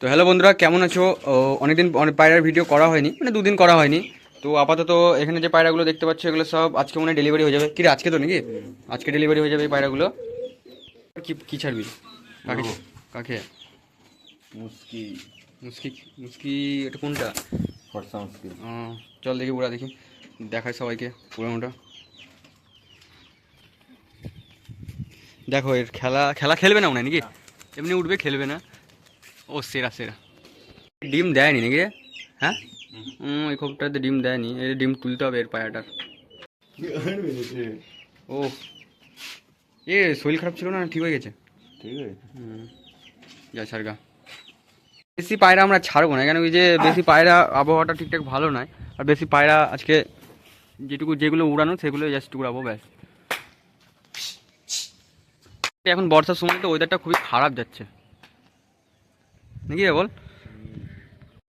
তো হ্যালো বন্ধুরা কেমন আছো? অনেকদিন অনেক পায়রার ভিডিও করা হয়নি মানে দুদিন করা হয়নি। তো আপাতত এখানে যে পায়রাগুলো দেখতে পাচ্ছ এগুলো সব আজকে মনে ডেলিভারি হয়ে যাবে। কি রে, আজকে তো নাকি? আজকে ডেলিভারি হয়ে যাবে এই পায়রাগুলো। কি কি ছাড়বি? কাকে কাকে? মুসকি। মুসকি মুসকি এটা কোনটা? ফর্সা মুসকি। চল দেখি ওরা দেখি। দেখায় সবাইকে পুরোনোটা দেখো এর খেলা খেলা খেলবে না মনে নাকি? এমনি উঠবে খেলবে না। ও সেরা সেরা। ডিম দেয়নি নাকি হ্যাঁ? এই খোপটাতে ডিম দেয়নি। এর ডিম তুলতে হবে এর পায়াটার। ও। এ শরীর খারাপ ছিল না? ঠিক হয়ে গেছে? ঠিক আছে হুম। যা ছাড়গা বেশি পায়রা আমরা ছাড়বো না কেন ওই যে বেশি পায়রা আবহাওয়াটা ঠিকঠাক ভালো নয়। আর বেশি পায়রা আজকে যেটুকু যেগুলো উড়ানো সেগুলো জাস্ট উড়াবো ব্যাস। এখন বর্ষার সময় তো ওয়েদারটা খুবই খারাপ যাচ্ছে। নাকি বল?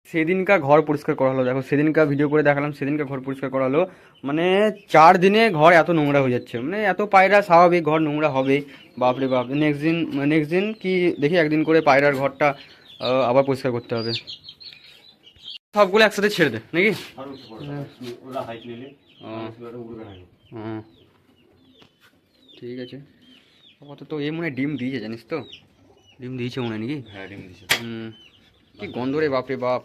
সেদিনকার ঘর পরিষ্কার করা হলো দেখো সেদিনকার ভিডিও করে দেখালাম সেদিনকার ঘর পরিষ্কার করা হলো মানে চার দিনে ঘর এত নোংরা হয়ে যাচ্ছে। মানে এত পায়রা স্বাভাবিক ঘর নোংরা হবে, বাপরে বাপ। নেক্সট দিন নেক্সট দিন কি দেখি, একদিন করে পায়রার ঘরটা আবার পরিষ্কার করতে হবে। সবগুলো একসাথে ছেড়ে দে, নাকি? ঠিক আছে। আপাতত এ মনে ডিম দিয়েছে, জানিস তো? ডিম দিয়েছে মনে হয় নাকি? হ্যাঁ ডিম দিয়েছে। হুম কি গন্ধ রে বাপরে বাপ।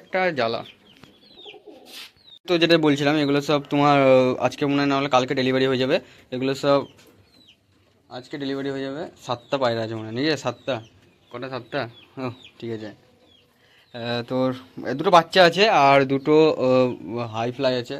একটা জ্বালা। তো যেটা বলছিলাম এগুলো সব তোমার আজকে মনে হয় না হলে কালকে ডেলিভারি হয়ে যাবে। এগুলো সব আজকে ডেলিভারি হয়ে যাবে সাতটা পায়রা আছে মনে হয় নাকি? সাতটা। কটা সাতটা? ও ঠিক আছে। তোর দুটো বাচ্চা আছে আর দুটো হাই ফ্লাই আছে।